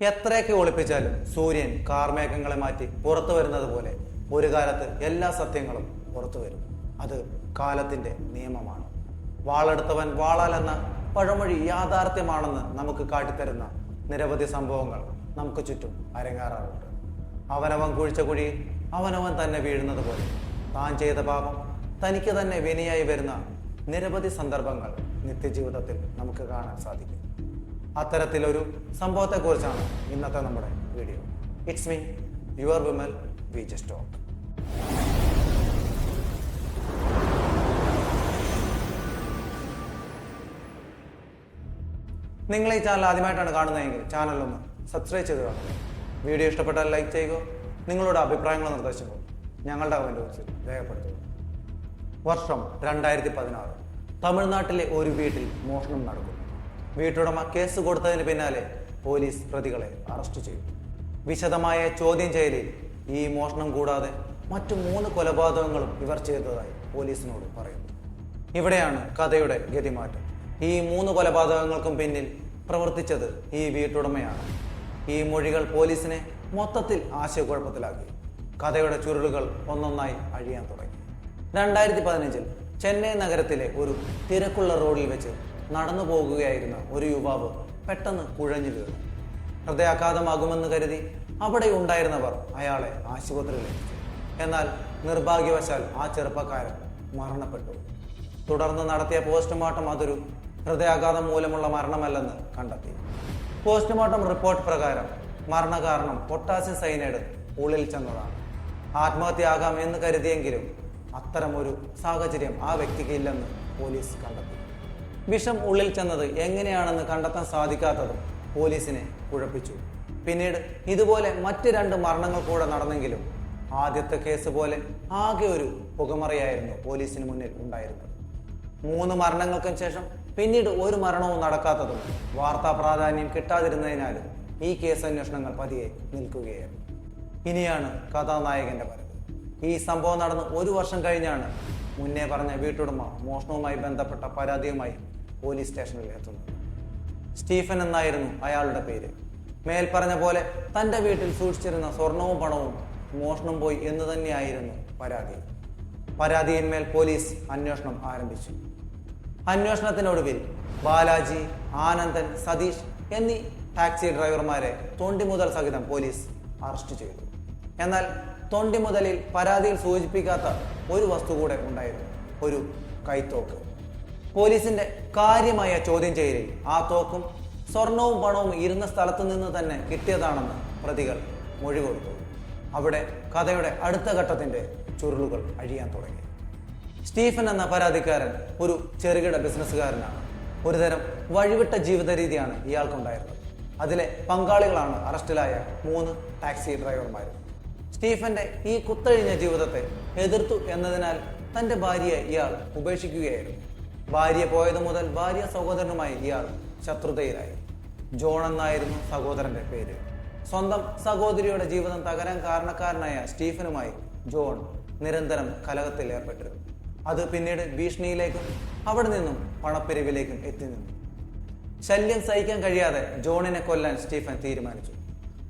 എത്രയൊക്കെ ഒളിപ്പിച്ചാലും സൂര്യൻ കാർമേഘങ്ങളെ മാറ്റി പുറത്തു വരുന്നത് പോലെ ഒരു കാലത്ത് എല്ലാ സത്യങ്ങളും പുറത്തു വരും. അത് കാലത്തിന്റെ നിയമമാണ്. വാളെടുത്തവൻ വാളാൽ എന്ന പഴമൊഴി യാഥാർത്ഥ്യമാണെന്ന് നമുക്ക് കാട്ടിത്തരുന്ന നിരവധി സംഭവങ്ങൾ നമുക്ക് ചുറ്റും അരങ്ങാറാറുണ്ട്. അവനവൻ കുഴിച്ച കുഴി അവനവൻ തന്നെ വീഴുന്നത് പോലെ താൻ ചെയ്ത പാപം തനിക്ക് തന്നെ വിനയായി വരുന്ന നിരവധി സന്ദർഭങ്ങൾ നിത്യജീവിതത്തിൽ നമുക്ക് കാണാൻ സാധിക്കും. അത്തരത്തിലൊരു സംഭവത്തെക്കുറിച്ചാണ് ഇന്നത്തെ നമ്മുടെ video. It's me your Vimal V just talk നിങ്ങൾ ഈ ചാനൽ ആദ്യമായിട്ടാണ് കാണുന്നതെങ്കിൽ ചാനൽ ഒന്ന് സബ്സ്ക്രൈബ് ചെയ്ത് കാണുക വീഡിയോ ഇഷ്ടപ്പെട്ടാൽ ലൈക്ക് ചെയ്യുക. നിങ്ങളുടെ അഭിപ്രായങ്ങളും നിർദ്ദേശിക്കുക. ഞങ്ങളുടെ കമന്റ് ബോക്സിൽ രേഖപ്പെടുത്തുക. വർഷം രണ്ടായിരത്തി പതിനാറ്. തമിഴ്നാട്ടിലെ ഒരു വീട്ടിൽ മോഷണം നടക്കുന്നു. വീട്ടുടമ കേസ് കൊടുത്തതിന് പിന്നാലെ പോലീസ് പ്രതികളെ അറസ്റ്റ് ചെയ്തു. വിശദമായ ചോദ്യം ചെയ്യലിൽ ഈ മോഷണം കൂടാതെ മറ്റു മൂന്ന് കൊലപാതകങ്ങളും ഇവർ ചെയ്തതായി പോലീസിനോട് പറയുന്നു. ഇവിടെയാണ് കഥയുടെ ഗതിമാറ്റം. ഈ മൂന്ന് കൊലപാതകങ്ങൾക്കും പിന്നിൽ പ്രവർത്തിച്ചത് ഈ വീട്ടുടമയാണ്. ഈ മൊഴികൾ പോലീസിനെ മൊത്തത്തിൽ ആശയക്കുഴപ്പത്തിലാക്കി. കഥയുടെ ചുരുളുകൾ ഒന്നൊന്നായി അഴിയാൻ തുടങ്ങി. രണ്ടായിരത്തി പതിനഞ്ചിൽ ചെന്നൈ നഗരത്തിലെ ഒരു തിരക്കുള്ള റോഡിൽ വെച്ച് നടന്നു പോകുകയായിരുന്ന ഒരു യുവാവ് പെട്ടെന്ന് കുഴഞ്ഞു വീണു. ഹൃദയാഘാതമാകുമെന്ന് കരുതി അവിടെ ഉണ്ടായിരുന്നവർ അയാളെ ആശുപത്രിയിൽ എത്തിച്ചു എന്നാൽ നിർഭാഗ്യവശാൽ ആ ചെറുപ്പക്കാരൻ മരണപ്പെട്ടു. തുടർന്ന് നടത്തിയ പോസ്റ്റ്മോർട്ടം അതൊരു ഹൃദയാഘാതം മൂലമുള്ള മരണമല്ലെന്ന് കണ്ടെത്തി. പോസ്റ്റ്മോർട്ടം റിപ്പോർട്ട് പ്രകാരം മരണകാരണം പൊട്ടാസ്യം സൈനൈഡ് ഉള്ളിൽ ചെന്നതാണ്. ആത്മഹത്യയാകാം എന്ന് കരുതിയെങ്കിലും അത്തരമൊരു സാഹചര്യം ആ വ്യക്തിക്ക് ഇല്ലെന്ന് പോലീസ് കണ്ടെത്തി. വിഷം ഉള്ളിൽ ചെന്നത് എങ്ങനെയാണെന്ന് കണ്ടെത്താൻ സാധിക്കാത്തതും പോലീസിനെ കുഴപ്പിച്ചു. പിന്നീട് ഇതുപോലെ മറ്റ് രണ്ട് മരണങ്ങൾ കൂടെ നടന്നെങ്കിലും ആദ്യത്തെ കേസ് പോലെ ആകെ ഒരു പുകമറയായിരുന്നു പോലീസിന് മുന്നിൽ ഉണ്ടായിരുന്നത്. മൂന്ന് മരണങ്ങൾക്കും ശേഷം പിന്നീട് ഒരു മരണവും നടക്കാത്തതും വാർത്താ പ്രാധാന്യം കിട്ടാതിരുന്നതിനാലും ഈ കേസ് അന്വേഷണങ്ങൾ പതിയെ നിൽക്കുകയായിരുന്നു. ഇനിയാണ് കഥാനായകന്റെ വരവ്. ഈ സംഭവം നടന്ന് ഒരു വർഷം കഴിഞ്ഞാണ് മുന്നേ പറഞ്ഞ വീട്ടുടമ മോഷണവുമായി ബന്ധപ്പെട്ട പരാതിയുമായി പോലീസ് സ്റ്റേഷനിൽ എത്തുന്നത് സ്റ്റീഫൻ എന്നായിരുന്നു അയാളുടെ പേര്. മേൽപ്പറഞ്ഞ പോലെ തന്റെ വീട്ടിൽ സൂക്ഷിച്ചിരുന്ന സ്വർണവും പണവും മോഷണം പോയി എന്ന് തന്നെയായിരുന്നു പരാതി. പരാതിയിന്മേൽ പോലീസ് അന്വേഷണം ആരംഭിച്ചു. അന്വേഷണത്തിനൊടുവിൽ ബാലാജി ആനന്ദൻ സതീഷ് എന്നീ ടാക്സി ഡ്രൈവർമാരെ തൊണ്ടി മുതൽ സഹിതം പോലീസ് അറസ്റ്റ് ചെയ്തു. എന്നാൽ തൊണ്ടി മുതലിൽ പരാതിയിൽ സൂചിപ്പിക്കാത്ത ഒരു വസ്തു കൂടെ ഉണ്ടായിരുന്നു. ഒരു കൈത്തോക്ക്. പോലീസിന്റെ കാര്യമായ ചോദ്യം ചെയ്യലിൽ ആ തോക്കും സ്വർണവും പണവും ഇരുന്ന സ്ഥലത്തു നിന്ന് തന്നെ കിട്ടിയതാണെന്ന് പ്രതികൾ മൊഴി കൊടുത്തു. അവിടെ കഥയുടെ അടുത്ത ഘട്ടത്തിന്റെ ചുരുളുകൾ അഴിയാൻ തുടങ്ങി. സ്റ്റീഫൻ എന്ന പരാതിക്കാരൻ ഒരു ചെറുകിട ബിസിനസ്സുകാരനാണ്. ഒരുതരം വഴിവിട്ട ജീവിത രീതിയാണ് ഇയാൾക്കുണ്ടായിരുന്നത്. അതിലെ പങ്കാളികളാണ് അറസ്റ്റിലായ മൂന്ന് ടാക്സി ഡ്രൈവർമാരും. സ്റ്റീഫന്റെ ഈ കുത്തഴിഞ്ഞ ജീവിതത്തെ എതിർത്തു എന്നതിനാൽ തന്റെ ഭാര്യയെ ഇയാൾ ഉപേക്ഷിക്കുകയായിരുന്നു. ഭാര്യ പോയത് മുതൽ ഭാര്യ സഹോദരനുമായി ഇയാൾ ശത്രുതയിലായി. ജോൺ എന്നായിരുന്നു സഹോദരന്റെ പേര്. സ്വന്തം സഹോദരിയുടെ ജീവിതം തകരാൻ കാരണക്കാരനായ സ്റ്റീഫനുമായി ജോൺ നിരന്തരം കലഹത്തിൽ ഏർപ്പെട്ടിരുന്നു അത് പിന്നീട് ഭീഷണിയിലേക്കും അവിടെ നിന്നും പണപ്പിരിവിലേക്കും എത്തി നിന്നു. ശല്യം സഹിക്കാൻ കഴിയാതെ ജോണിനെ കൊല്ലാൻ സ്റ്റീഫൻ തീരുമാനിച്ചു.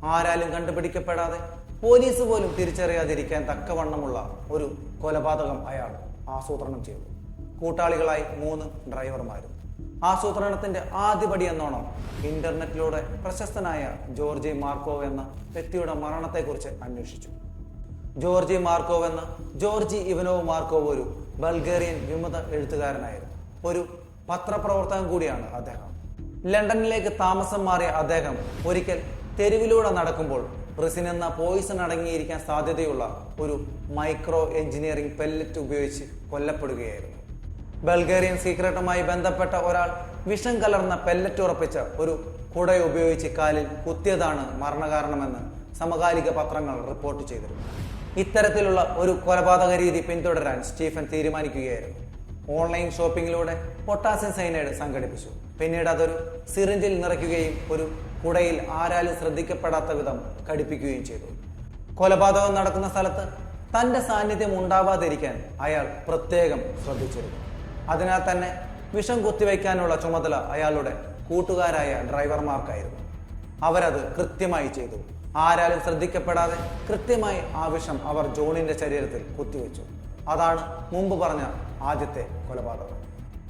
ആരാലും കണ്ടുപിടിക്കപ്പെടാതെ പോലീസ് പോലും തിരിച്ചറിയാതിരിക്കാൻ തക്കവണ്ണമുള്ള ഒരു കൊലപാതകം അയാൾ ആസൂത്രണം ചെയ്തു. കൂട്ടാളികളായി മൂന്ന് ഡ്രൈവർമാരും. ആസൂത്രണത്തിന്റെ ആദ്യപടി എന്നോണം ഇന്റർനെറ്റിലൂടെ പ്രശസ്തനായ ജോർജി മാർക്കോവ് എന്ന വ്യക്തിയുടെ മരണത്തെക്കുറിച്ച് അന്വേഷിച്ചു. ജോർജി മാർക്കോവ് എന്ന ജോർജി ഇവനോവ് മാർക്കോവ് ഒരു ബൾഗേറിയൻ വിമത എഴുത്തുകാരനായിരുന്നു. ഒരു പത്രപ്രവർത്തകൻ കൂടിയാണ് അദ്ദേഹം. ലണ്ടനിലേക്ക് താമസം മാറിയ അദ്ദേഹം ഒരിക്കൽ തെരുവിലൂടെ നടക്കുമ്പോൾ റിസിൻ എന്ന പോയിസൺ അടങ്ങിയിരിക്കാൻ സാധ്യതയുള്ള ഒരു മൈക്രോ എഞ്ചിനീയറിംഗ് പെല്ലറ്റ് ഉപയോഗിച്ച് കൊല്ലപ്പെടുകയായിരുന്നു. ബൾഗേറിയൻ സീക്രട്ടുമായി ബന്ധപ്പെട്ട ഒരാൾ വിഷം കലർന്ന പെല്ലറ്റ് ഉറപ്പിച്ച ഒരു കുട ഉപയോഗിച്ച് കാലിൽ കുത്തിയതാണ് മരണകാരണമെന്ന് സമകാലിക പത്രങ്ങൾ റിപ്പോർട്ട് ചെയ്തിരുന്നു. ഇത്തരത്തിലുള്ള ഒരു കൊലപാതക രീതി പിന്തുടരാൻ സ്റ്റീഫൻ തീരുമാനിക്കുകയായിരുന്നു. ഓൺലൈൻ ഷോപ്പിംഗിലൂടെ പൊട്ടാസ്യം സൈനൈഡ് സംഘടിപ്പിച്ചു. പിന്നീട് അതൊരു സിറിഞ്ചിൽ നിറയ്ക്കുകയും ഒരു കുടയിൽ ആരാലും ശ്രദ്ധിക്കപ്പെടാത്ത വിധം ഘടിപ്പിക്കുകയും ചെയ്തു. കൊലപാതകം നടക്കുന്ന സ്ഥലത്ത് തന്റെ സാന്നിധ്യം ഉണ്ടാവാതിരിക്കാൻ അയാൾ പ്രത്യേകം ശ്രദ്ധിച്ചിരുന്നു. അതിനാൽ തന്നെ വിഷം കുത്തിവയ്ക്കാനുള്ള ചുമതല അയാളുടെ കൂട്ടുകാരായ ഡ്രൈവർമാർക്കായിരുന്നു. അവരത് കൃത്യമായി ചെയ്തു. ആരാലും ശ്രദ്ധിക്കപ്പെടാതെ കൃത്യമായി ആ വിഷം അവർ ജോണിന്റെ ശരീരത്തിൽ കുത്തിവെച്ചു. അതാണ് മുമ്പ് പറഞ്ഞ ആദ്യത്തെ കൊലപാതകം.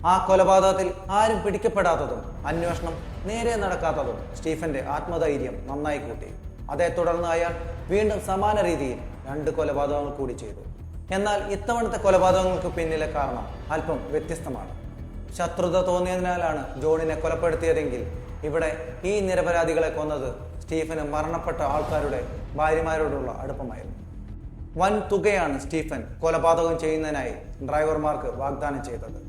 ആ കൊലപാതകത്തിൽ ആരും പിടിക്കപ്പെടാത്തതും അന്വേഷണം നേരെ നടക്കാത്തതും സ്റ്റീഫന്റെ ആത്മധൈര്യം നന്നായി കൂട്ടി. അതേ തുടർന്ന് അയാൾ വീണ്ടും സമാന രീതിയിൽ രണ്ട് കൊലപാതകങ്ങൾ കൂടി ചെയ്തു. എന്നാൽ ഇത്തവണത്തെ കൊലപാതകങ്ങൾക്ക് പിന്നിലെ കാരണം അല്പം വ്യത്യസ്തമാണ്. ശത്രുത തോന്നിയതിനാലാണ് ജോണിനെ കൊലപ്പെടുത്തിയതെങ്കിൽ ഇവിടെ ഈ നിരപരാധികളെ കൊന്നത് സ്റ്റീഫന് മരണപ്പെട്ട ആൾക്കാരുടെ ഭാര്യമാരോടുള്ള അടുപ്പമായിരുന്നു. വൻ തുകയാണ് സ്റ്റീഫൻ കൊലപാതകം ചെയ്യുന്നതിനായി ഡ്രൈവർമാർക്ക് വാഗ്ദാനം ചെയ്തത്.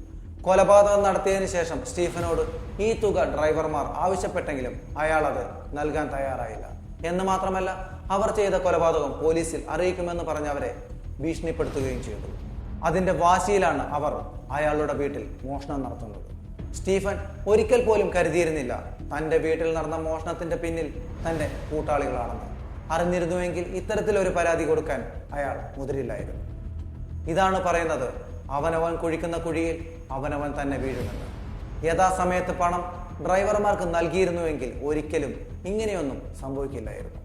കൊലപാതകം നടത്തിയതിന് ശേഷം സ്റ്റീഫനോട് ഈ തുക ഡ്രൈവർമാർ ആവശ്യപ്പെട്ടെങ്കിലും അയാൾ അത് നൽകാൻ തയ്യാറായില്ല. എന്ന് മാത്രമല്ല അവർ ചെയ്ത കൊലപാതകം പോലീസിൽ അറിയിക്കുമെന്ന് പറഞ്ഞവരെ ഭീഷണിപ്പെടുത്തുകയും ചെയ്തു. അതിന്റെ വാശിയിലാണ് അവർ അയാളുടെ വീട്ടിൽ മോഷണം നടത്തുന്നത്. സ്റ്റീഫൻ ഒരിക്കൽ പോലും കരുതിയിരുന്നില്ല തന്റെ വീട്ടിൽ നടന്ന മോഷണത്തിന്റെ പിന്നിൽ തന്റെ കൂട്ടാളികളാണെന്ന്. അറിഞ്ഞിരുന്നുവെങ്കിൽ ഇത്തരത്തിലൊരു പരാതി കൊടുക്കാൻ അയാൾ മുതിരില്ലായിരുന്നു. ഇതാണ് പറയുന്നത് അവനവൻ കുഴിക്കുന്ന കുഴിയിൽ അവനവൻ തന്നെ വീഴുമെന്ന്. യഥാസമയത്ത് പണം ഡ്രൈവർമാർക്ക് നൽകിയിരുന്നുവെങ്കിൽ ഒരിക്കലും ഇങ്ങനെയൊന്നും സംഭവിക്കില്ലായിരുന്നു.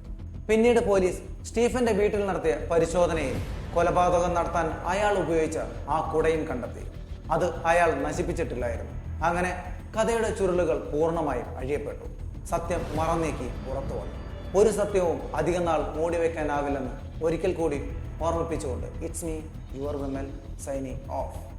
പിന്നീട് പോലീസ് സ്റ്റീഫന്റെ വീട്ടിൽ നടത്തിയ പരിശോധനയിൽ കൊലപാതകം നടത്താൻ അയാൾ ഉപയോഗിച്ച ആ കുടയും കണ്ടെത്തി. അത് അയാൾ നശിപ്പിച്ചിട്ടില്ലായിരുന്നു. അങ്ങനെ കഥയുടെ ചുരുളുകൾ പൂർണമായും അഴിയപ്പെട്ടു. സത്യം മറന്നേക്കി പുറത്തു വന്നു. ഒരു സത്യവും അധികം നാൾ മൂടിവെക്കാനാവില്ലെന്ന് ഒരിക്കൽ കൂടി ഓർമ്മിപ്പിച്ചുകൊണ്ട് it's me your Vimal signing off